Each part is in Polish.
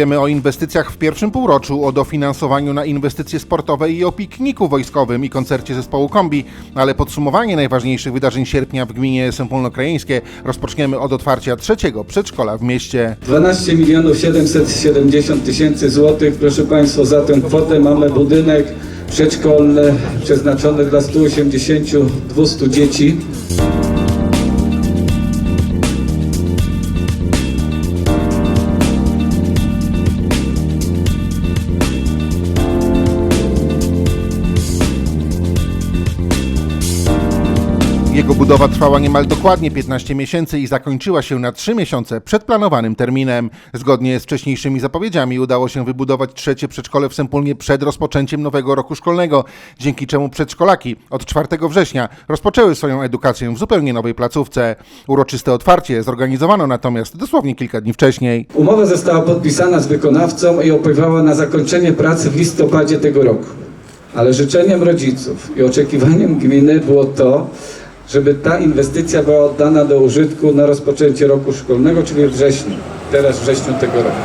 Powiemy o inwestycjach w pierwszym półroczu, o dofinansowaniu na inwestycje sportowe i o pikniku wojskowym i koncercie zespołu Kombi, ale podsumowanie najważniejszych wydarzeń sierpnia w gminie Sępólno-Krajeńskie rozpoczniemy od otwarcia trzeciego przedszkola w mieście. 12 milionów 770 tysięcy złotych. Proszę Państwa, za tę kwotę mamy budynek przedszkolny przeznaczony dla 180-200 dzieci. Jego budowa trwała niemal dokładnie 15 miesięcy i zakończyła się na 3 miesiące przed planowanym terminem. Zgodnie z wcześniejszymi zapowiedziami udało się wybudować trzecie przedszkole w Sępólnie przed rozpoczęciem nowego roku szkolnego, dzięki czemu przedszkolaki od 4 września rozpoczęły swoją edukację w zupełnie nowej placówce. Uroczyste otwarcie zorganizowano natomiast dosłownie kilka dni wcześniej. Umowa została podpisana z wykonawcą i opływała na zakończenie pracy w listopadzie tego roku. Ale życzeniem rodziców i oczekiwaniem gminy było to, żeby ta inwestycja była oddana do użytku na rozpoczęcie roku szkolnego, czyli w wrześniu, teraz w wrześniu tego roku.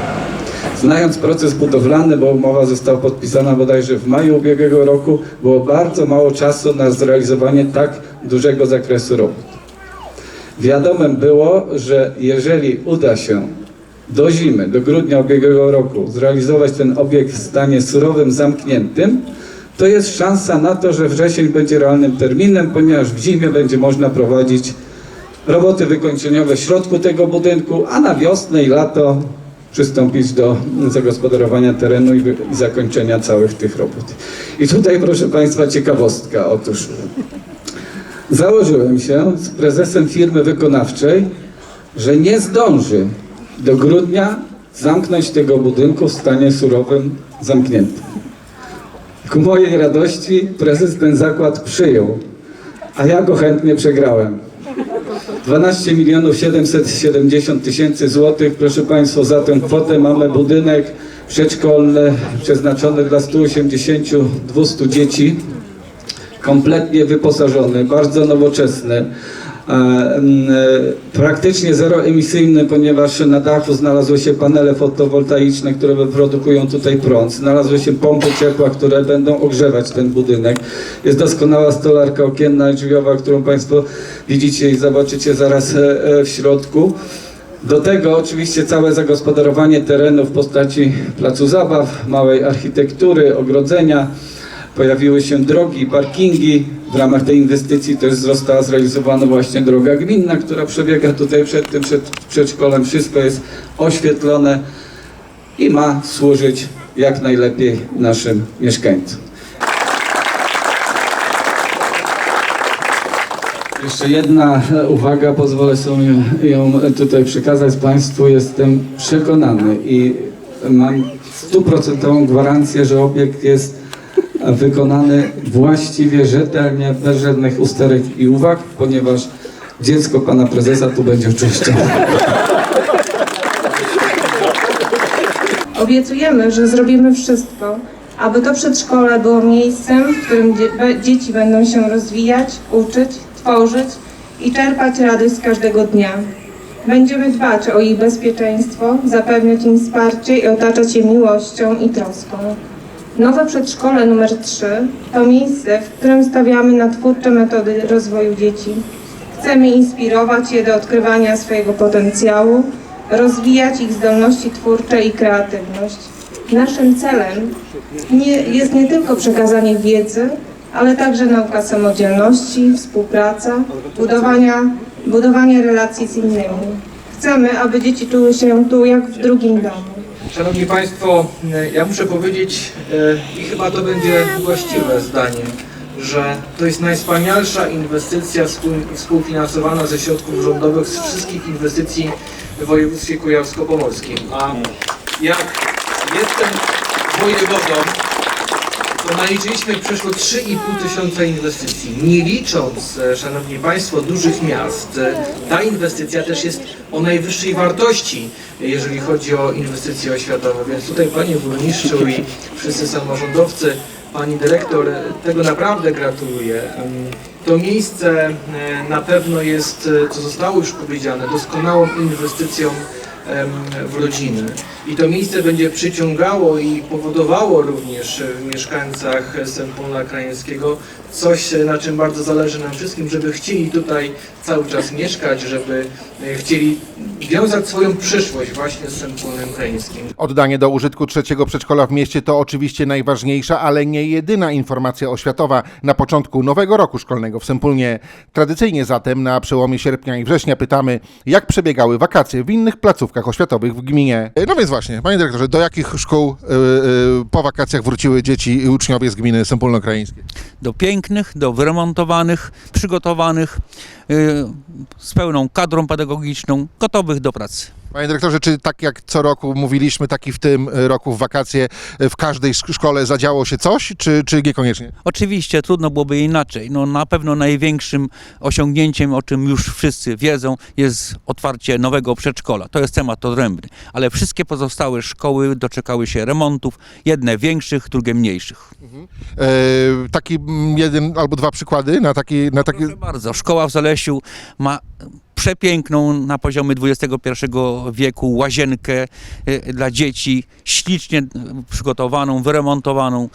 Znając proces budowlany, bo umowa została podpisana bodajże w maju ubiegłego roku, było bardzo mało czasu na zrealizowanie tak dużego zakresu robót. Wiadomym było, że jeżeli uda się do zimy, do grudnia ubiegłego roku zrealizować ten obiekt w stanie surowym, zamkniętym, to jest szansa na to, że wrzesień będzie realnym terminem, ponieważ w zimie będzie można prowadzić roboty wykończeniowe w środku tego budynku, a na wiosnę i lato przystąpić do zagospodarowania terenu i, zakończenia całych tych robót. I tutaj, proszę Państwa, ciekawostka. Otóż założyłem się z prezesem firmy wykonawczej, że nie zdąży do grudnia zamknąć tego budynku w stanie surowym zamkniętym. Ku mojej radości prezes ten zakład przyjął, a ja go chętnie przegrałem. 12 milionów 770 tysięcy złotych. Proszę Państwa, za tę kwotę mamy budynek przedszkolny przeznaczony dla 180-200 dzieci kompletnie wyposażony, bardzo nowoczesny, praktycznie zeroemisyjny, ponieważ na dachu znalazły się panele fotowoltaiczne, które wyprodukują tutaj prąd, znalazły się pompy ciepła, które będą ogrzewać ten budynek. Jest doskonała stolarka okienna i drzwiowa, którą Państwo widzicie i zobaczycie zaraz e, e, w środku. Do tego oczywiście całe zagospodarowanie terenu w postaci placu zabaw, małej architektury, ogrodzenia. Pojawiły się drogi, parkingi. W ramach tej inwestycji też została zrealizowana właśnie droga gminna, która przebiega tutaj przed tym przed przedszkolem. Wszystko jest oświetlone i ma służyć jak najlepiej naszym mieszkańcom. Jeszcze jedna uwaga, pozwolę sobie ją tutaj przekazać Państwu. Jestem przekonany i mam stuprocentową gwarancję, że obiekt jest wykonany właściwie, rzetelnie, bez żadnych usterek i uwag, ponieważ dziecko pana prezesa tu będzie oczyszczone. Obiecujemy, że zrobimy wszystko, aby to przedszkole było miejscem, w którym dzie- dzieci będą się rozwijać, uczyć, tworzyć i czerpać radość z każdego dnia. Będziemy dbać o ich bezpieczeństwo, zapewniać im wsparcie i otaczać je miłością i troską. Nowe przedszkole nr 3 to miejsce, w którym stawiamy na twórcze metody rozwoju dzieci. Chcemy inspirować je do odkrywania swojego potencjału, rozwijać ich zdolności twórcze i kreatywność. Naszym celem nie, jest nie tylko przekazanie wiedzy, ale także nauka samodzielności, współpraca, budowania, budowanie relacji z innymi. Chcemy, aby dzieci czuły się tu jak w drugim domu. Szanowni Państwo, ja muszę powiedzieć e, i chyba to będzie właściwe zdanie, że to jest najwspanialsza inwestycja współ- współfinansowana ze środków rządowych z wszystkich inwestycji w województwie kujawsko-pomorskim. A jak jestem wojewodą, naliczyliśmy przeszło 3,5 tysiąca inwestycji. Nie licząc, e, Szanowni Państwo, dużych miast, e, ta inwestycja też jest o najwyższej wartości, jeżeli chodzi o inwestycje oświatowe. Więc tutaj Panie Burmistrzu i wszyscy samorządowcy, Pani Dyrektor, tego naprawdę gratuluję. To miejsce e, na pewno jest, co zostało już powiedziane, doskonałą inwestycją w rodziny. I to miejsce będzie przyciągało i powodowało również w mieszkańcach Sępólna Krajeńskiego coś, na czym bardzo zależy nam wszystkim, żeby chcieli tutaj cały czas mieszkać, żeby e, chcieli wiązać swoją przyszłość właśnie z Sępólnem Krajeńskim. Oddanie do użytku trzeciego przedszkola w mieście to oczywiście najważniejsza, ale nie jedyna informacja oświatowa na początku nowego roku szkolnego w Sępólnie. Tradycyjnie zatem na przełomie sierpnia i września pytamy, jak przebiegały wakacje w innych placówkach oświatowych w gminie. No więc właśnie, panie dyrektorze, do jakich szkół y, y, po wakacjach wróciły dzieci i uczniowie z gminy Sępólno-Krajeńskiej? do pięknych, do wyremontowanych, przygotowanych, y, z pełną kadrą pedagogiczną, gotowych do pracy. Panie dyrektorze, czy tak jak co roku mówiliśmy, tak i w tym roku w wakacje w każdej szk- szkole zadziało się coś, czy, czy niekoniecznie? Oczywiście trudno byłoby inaczej. No, na pewno największym osiągnięciem, o czym już wszyscy wiedzą, jest otwarcie nowego przedszkola. To jest temat odrębny. Ale wszystkie pozostałe szkoły doczekały się remontów, jedne większych, drugie mniejszych. E, taki jeden albo dwa przykłady na taki... Na taki... Proszę bardzo, szkoła w Zalesiu ma przepiękną na poziomie XXI wieku łazienkę y, dla dzieci, ślicznie przygotowaną, wyremontowaną.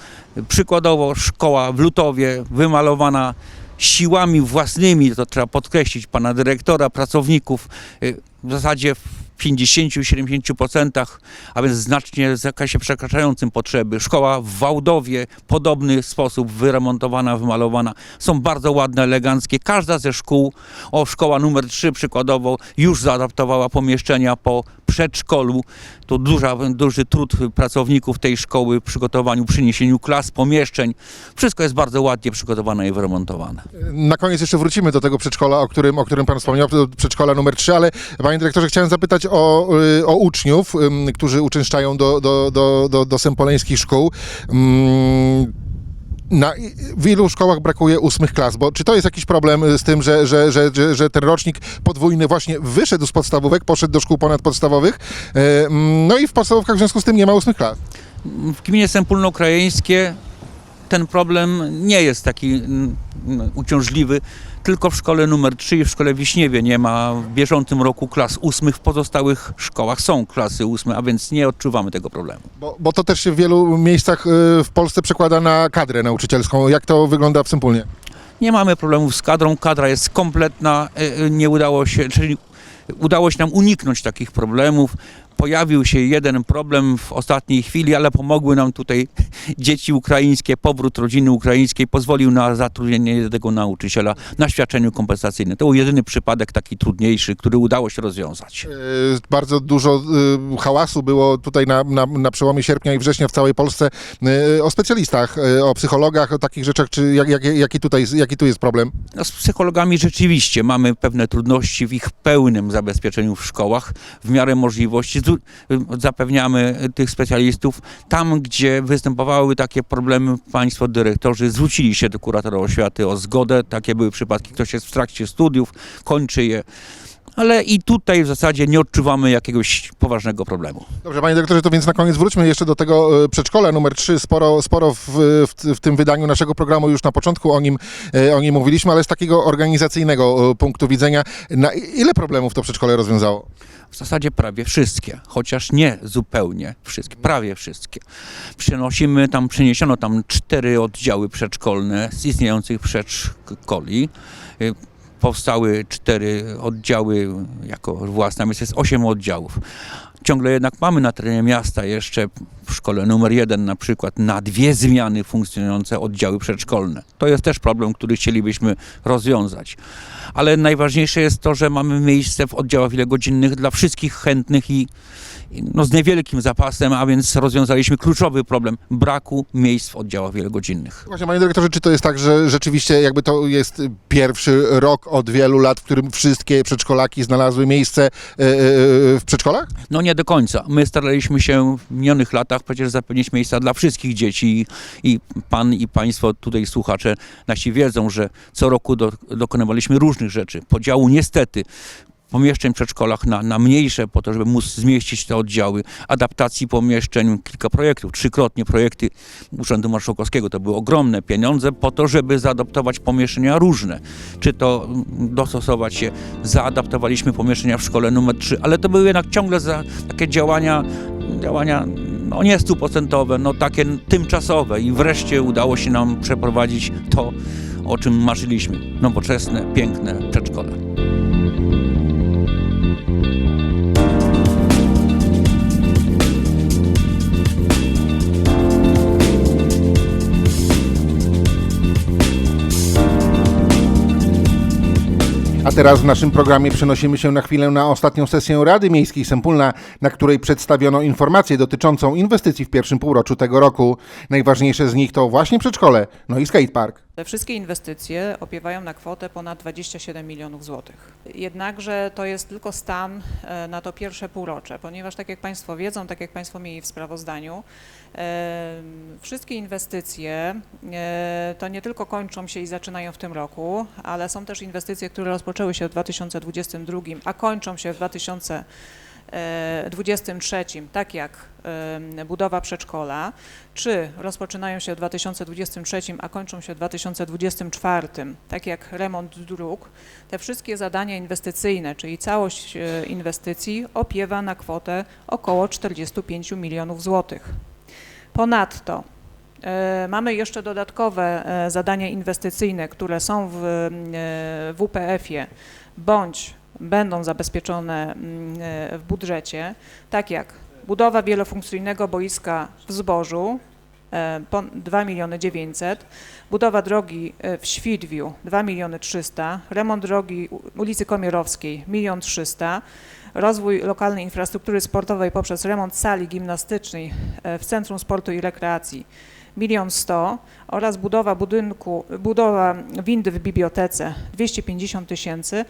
Przykładowo szkoła w Lutowie, wymalowana siłami własnymi, to trzeba podkreślić, pana dyrektora, pracowników, y, w zasadzie 50-70%, a więc znacznie w zakresie przekraczającym potrzeby. Szkoła w Wałdowie, podobny sposób wyremontowana, wymalowana. Są bardzo ładne, eleganckie. Każda ze szkół, o szkoła numer 3 przykładowo, już zaadaptowała pomieszczenia po przedszkolu. To duża, duży trud pracowników tej szkoły w przygotowaniu, przyniesieniu klas, pomieszczeń. Wszystko jest bardzo ładnie przygotowane i wyremontowane. Na koniec jeszcze wrócimy do tego przedszkola, o którym, o którym Pan wspomniał, do przedszkola numer 3, ale Panie Dyrektorze, chciałem zapytać o, y, o uczniów, którzy uczęszczają do, do, do, do, do sępoleńskich szkół. Na, w ilu szkołach brakuje ósmych klas? Bo czy to jest jakiś problem z tym, że, że, że, że, ten rocznik podwójny właśnie wyszedł z podstawówek, poszedł do szkół ponadpodstawowych, e, mm, no i w podstawówkach w związku z tym nie ma ósmych klas? W gminie Sępólno-Krajeńskie ten problem nie jest taki mm, uciążliwy, tylko w szkole numer 3 i w szkole Wiśniewie nie ma w bieżącym roku klas ósmych, w pozostałych szkołach są klasy ósme, a więc nie odczuwamy tego problemu. Bo, bo to też się w wielu miejscach y, w Polsce przekłada na kadrę nauczycielską. Jak to wygląda w Sępólnie? Nie mamy problemów z kadrą, kadra jest kompletna, e, e, nie udało się, czyli udało się nam uniknąć takich problemów. Pojawił się jeden problem w ostatniej chwili, ale pomogły nam tutaj dzieci ukraińskie, powrót rodziny ukraińskiej pozwolił na zatrudnienie jednego nauczyciela na świadczeniu kompensacyjnym. To był jedyny przypadek taki trudniejszy, który udało się rozwiązać. Y, Bardzo dużo y, hałasu było tutaj na, na, na przełomie sierpnia i września w całej Polsce y, o specjalistach, o psychologach, o takich rzeczach. Czy jak, jak, jaki, tutaj, jaki tu jest problem? No, z psychologami rzeczywiście mamy pewne trudności w ich pełnym zabezpieczeniu w szkołach. W miarę możliwości zu- zapewniamy tych specjalistów. Tam, gdzie występowały takie problemy, państwo dyrektorzy zwrócili się do kuratora oświaty o zgodę. Takie były przypadki, ktoś jest w trakcie studiów, kończy je. Ale i tutaj w zasadzie nie odczuwamy jakiegoś poważnego problemu. Dobrze, panie dyrektorze, to więc na koniec wróćmy jeszcze do tego y, przedszkola numer 3. Sporo, sporo w, w, w tym wydaniu naszego programu już na początku o nim, y, o nim mówiliśmy, ale z takiego organizacyjnego y, punktu widzenia, na ile problemów to przedszkole rozwiązało? W zasadzie prawie wszystkie, chociaż nie zupełnie wszystkie, prawie wszystkie. Przenosimy tam, przeniesiono tam cztery oddziały przedszkolne z istniejących przedszkoli. Powstały cztery oddziały jako własne, więc jest osiem oddziałów. Ciągle jednak mamy na terenie miasta jeszcze w szkole numer jeden na przykład na dwie zmiany funkcjonujące oddziały przedszkolne. To jest też problem, który chcielibyśmy rozwiązać. Ale najważniejsze jest to, że mamy miejsce w oddziałach wielogodzinnych dla wszystkich chętnych i i no, z niewielkim zapasem, a więc rozwiązaliśmy kluczowy problem braku miejsc w oddziałach wielogodzinnych. Właśnie, panie dyrektorze, czy to jest tak, że rzeczywiście jakby to jest pierwszy rok od wielu lat, w którym wszystkie przedszkolaki znalazły miejsce y, y, y, w przedszkolach? No nie do końca. My staraliśmy się w minionych latach przecież zapewnić miejsca dla wszystkich dzieci i pan i państwo tutaj słuchacze nasi wiedzą, że co roku do, dokonywaliśmy różnych rzeczy. Podziału niestety pomieszczeń w przedszkolach na, na mniejsze, po to, żeby móc zmieścić te oddziały, adaptacji pomieszczeń, kilka projektów, trzykrotnie projekty Urzędu Marszałkowskiego. To były ogromne pieniądze po to, żeby zaadaptować pomieszczenia różne. Czy to mm, dostosować się, zaadaptowaliśmy pomieszczenia w szkole numer 3, ale to były jednak ciągle za takie działania działania no nie stuprocentowe, no takie tymczasowe i wreszcie udało się nam przeprowadzić to, o czym marzyliśmy. Nowoczesne, piękne przedszkole. A teraz w naszym programie przenosimy się na chwilę na ostatnią sesję Rady Miejskiej Sępólna, na której przedstawiono informację dotyczącą inwestycji w pierwszym półroczu tego roku. Najważniejsze z nich to właśnie przedszkole, no i skatepark. Te wszystkie inwestycje opiewają na kwotę ponad 27 milionów złotych. Jednakże to jest tylko stan e, na to pierwsze półrocze, ponieważ tak jak Państwo wiedzą, tak jak Państwo mieli w sprawozdaniu, e, wszystkie inwestycje e, to nie tylko kończą się i zaczynają w tym roku, ale są też inwestycje, które rozpoczęły się w 2022, a kończą się w 2023, tak jak e, budowa przedszkola, czy rozpoczynają się w 2023, a kończą się w 2024, tak jak remont dróg, te wszystkie zadania inwestycyjne, czyli całość e, inwestycji opiewa na kwotę około 45 milionów złotych. Ponadto e, mamy jeszcze dodatkowe e, zadania inwestycyjne, które są w e, WPF-ie bądź będą zabezpieczone mm, e, w budżecie, tak jak budowa wielofunkcyjnego boiska w Zbożu, e, pon- 2 miliony 900, budowa drogi e, w Świdwiu 2 miliony 300, remont drogi ulicy Komierowskiej 1 300 rozwój lokalnej infrastruktury sportowej poprzez remont sali gimnastycznej e, w Centrum Sportu i Rekreacji 1 100 oraz budowa budynku, budowa windy w bibliotece 250 tysięcy.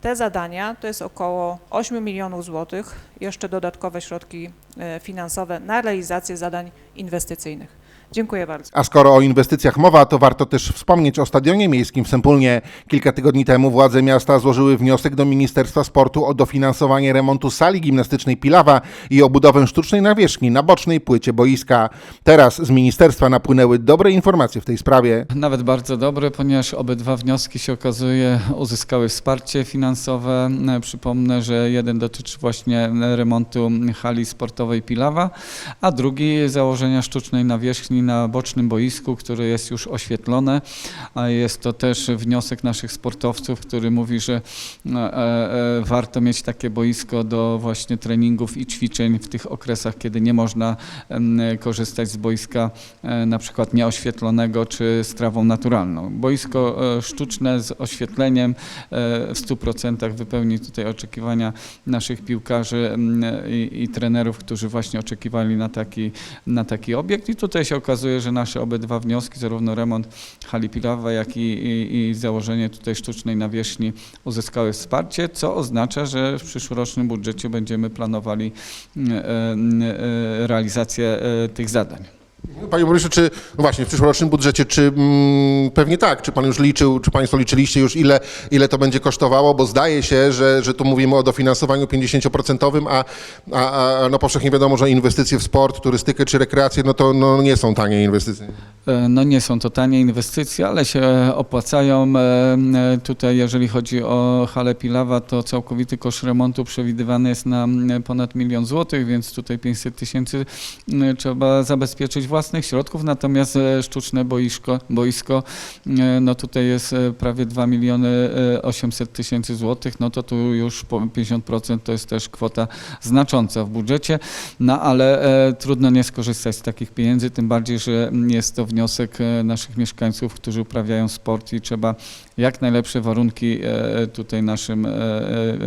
Te zadania to jest około 8 milionów złotych, jeszcze dodatkowe środki e, finansowe na realizację zadań inwestycyjnych. Dziękuję bardzo. A skoro o inwestycjach mowa, to warto też wspomnieć o stadionie miejskim w Sępólnie. Kilka tygodni temu władze miasta złożyły wniosek do Ministerstwa Sportu o dofinansowanie remontu sali gimnastycznej Pilawa i o budowę sztucznej nawierzchni na bocznej płycie boiska. Teraz z ministerstwa napłynęły dobre informacje w tej sprawie. Nawet bardzo dobre, ponieważ obydwa wnioski się okazuje uzyskały wsparcie finansowe. Przypomnę, że jeden dotyczy właśnie remontu hali sportowej Pilawa, a drugi założenia sztucznej nawierzchni na bocznym boisku, które jest już oświetlone. A jest to też wniosek naszych sportowców, który mówi, że e, e, warto mieć takie boisko do właśnie treningów i ćwiczeń w tych okresach, kiedy nie można korzystać z boiska e, na przykład nieoświetlonego czy z trawą naturalną. Boisko sztuczne z oświetleniem w 100% wypełni tutaj oczekiwania naszych piłkarzy i, i trenerów, którzy właśnie oczekiwali na taki, na taki obiekt i tutaj się okazuje, że nasze obydwa wnioski, zarówno remont hali Pilawa, jak i, i, i założenie tutaj sztucznej nawierzchni uzyskały wsparcie, co oznacza, że w przyszłorocznym budżecie będziemy planowali m, e, m, e, realizację e, tych zadań. Panie burmistrzu, czy no właśnie w przyszłorocznym budżecie, czy mm, pewnie tak, czy pan już liczył, czy państwo liczyliście już ile, ile to będzie kosztowało, bo zdaje się, że, że tu mówimy o dofinansowaniu 50%, a, a, a no powszechnie wiadomo, że inwestycje w sport, turystykę czy rekreację, no to no, nie są tanie inwestycje. E, No nie są to tanie inwestycje, ale się opłacają. E, e, Tutaj jeżeli chodzi o halę Pilawa, to całkowity koszt remontu przewidywany jest na ponad milion złotych, więc tutaj 500 tysięcy trzeba zabezpieczyć własnych środków, natomiast e, sztuczne boisko, boisko e, no tutaj jest e, prawie 2 miliony e, 800 tysięcy złotych, no to tu już po 50% to jest też kwota znacząca w budżecie, no ale trudno nie skorzystać z takich pieniędzy, tym bardziej, że jest to wniosek naszych mieszkańców, którzy uprawiają sport i trzeba jak najlepsze warunki tutaj naszym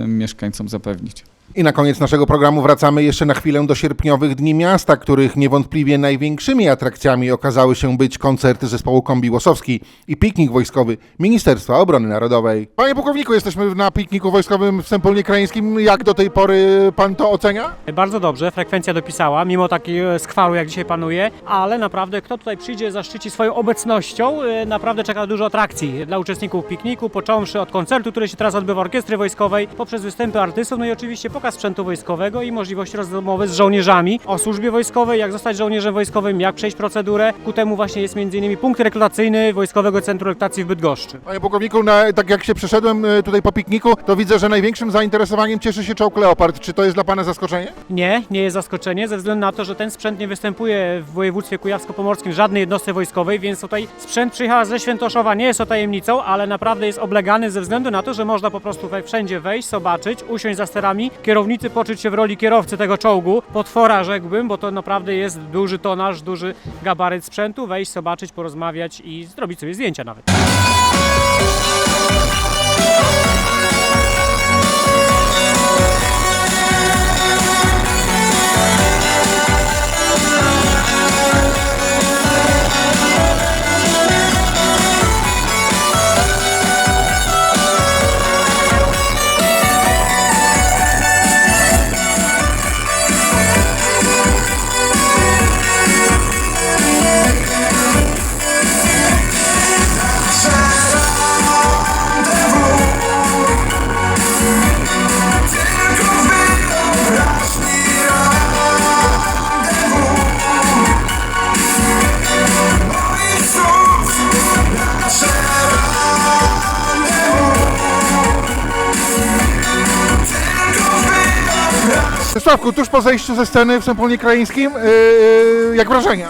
mieszkańcom zapewnić. I na koniec naszego programu wracamy jeszcze na chwilę do sierpniowych Dni Miasta, których niewątpliwie największymi atrakcjami okazały się być koncerty zespołu Kombi Łosowski i piknik wojskowy Ministerstwa Obrony Narodowej. Panie pułkowniku, jesteśmy na pikniku wojskowym w Sępólnie Krajeńskim. Jak do tej pory pan to ocenia? Bardzo dobrze, frekwencja dopisała, mimo takiego skwaru, jak dzisiaj panuje, ale naprawdę kto tutaj przyjdzie, zaszczyci swoją obecnością, e, naprawdę czeka dużo atrakcji dla uczestników pikniku, począwszy od koncertu, który się teraz odbywa Orkiestry Wojskowej, poprzez występy artystów, no i oczywiście pokaz sprzętu wojskowego i możliwość rozmowy z żołnierzami o służbie wojskowej, jak zostać żołnierzem wojskowym, jak przejść procedurę. Ku temu właśnie jest m.in. punkt rekrutacyjny Wojskowego Centrum Rekrutacji w Bydgoszczy. Panie pułkowniku, na, tak jak się przeszedłem e, tutaj po pikniku, to widzę, że największym zainteresowaniem cieszy się czołg Leopard. Czy to jest dla Pana zaskoczenie? Nie, nie jest zaskoczenie, ze względu na to, że ten sprzęt nie występuje w województwie kujawsko-pomorskim żadnej jednostce wojskowej, więc tutaj sprzęt przyjechał ze Świętoszowa, nie jest to tajemnicą, ale naprawdę jest oblegany ze względu na to, że można po prostu we- wszędzie wejść, zobaczyć, usiąść za sterami, kierownicy poczuć się w roli kierowcy tego czołgu, potwora rzekłbym, bo to naprawdę jest duży tonaż, duży gabaryt sprzętu, wejść, zobaczyć, porozmawiać i zrobić sobie zdjęcia nawet. Sławku, tuż po zejściu ze sceny w Sępólnie Krajeńskim, yy, jak wrażenia?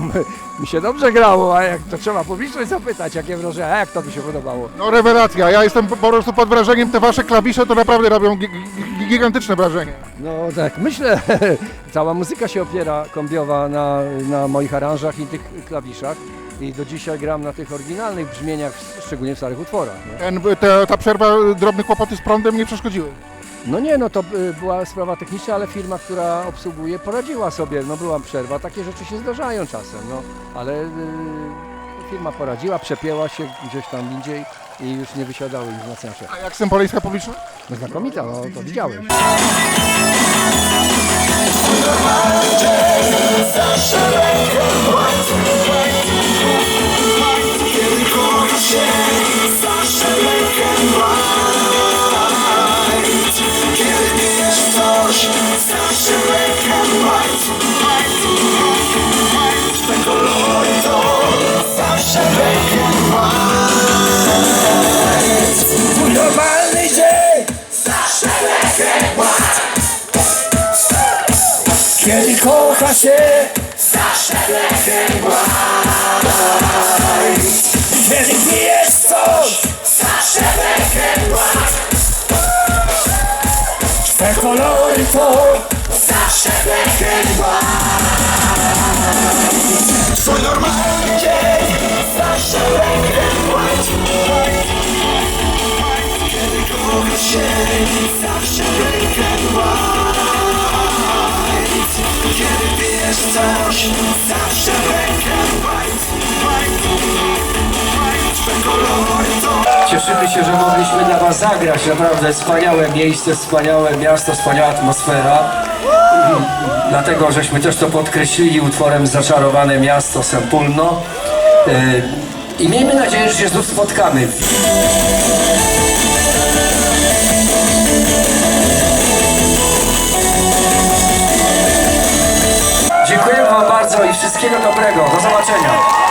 Mi się dobrze grało, a jak to trzeba publiczność zapytać, jakie wrażenia, a jak to mi się podobało. No rewelacja, ja jestem po prostu pod wrażeniem, te Wasze klawisze to naprawdę robią gi- gi- gigantyczne wrażenie. No tak, myślę, cała muzyka się opiera kombiowa na, na moich aranżach i tych klawiszach. I do dzisiaj gram na tych oryginalnych brzmieniach, szczególnie w starych utworach. Ten, te, ta przerwa, drobne kłopoty z prądem nie przeszkodziły. No nie, no to y, była sprawa techniczna, ale firma, która obsługuje, poradziła sobie. No była przerwa, takie rzeczy się zdarzają czasem, no ale y, firma poradziła, przepięła się gdzieś tam indziej i już nie wysiadały ich wzmacniacze. A jak Sępoleńska publiczność? No znakomita, no to widziałeś. Się Zawsze ład Kiedy pijesz coś Zawsze ład Te kolory to Zawsze ład Twój normalny dzień Zawsze ład kocha się Zawsze black and white Kiedy Cieszymy się, że mogliśmy dla Was zagrać. Naprawdę wspaniałe miejsce, wspaniałe miasto, wspaniała atmosfera. Dlatego żeśmy też to podkreślili utworem Zaczarowane Miasto Sempulno. Y, I miejmy nadzieję, że się znów spotkamy. I wszystkiego dobrego. Do zobaczenia.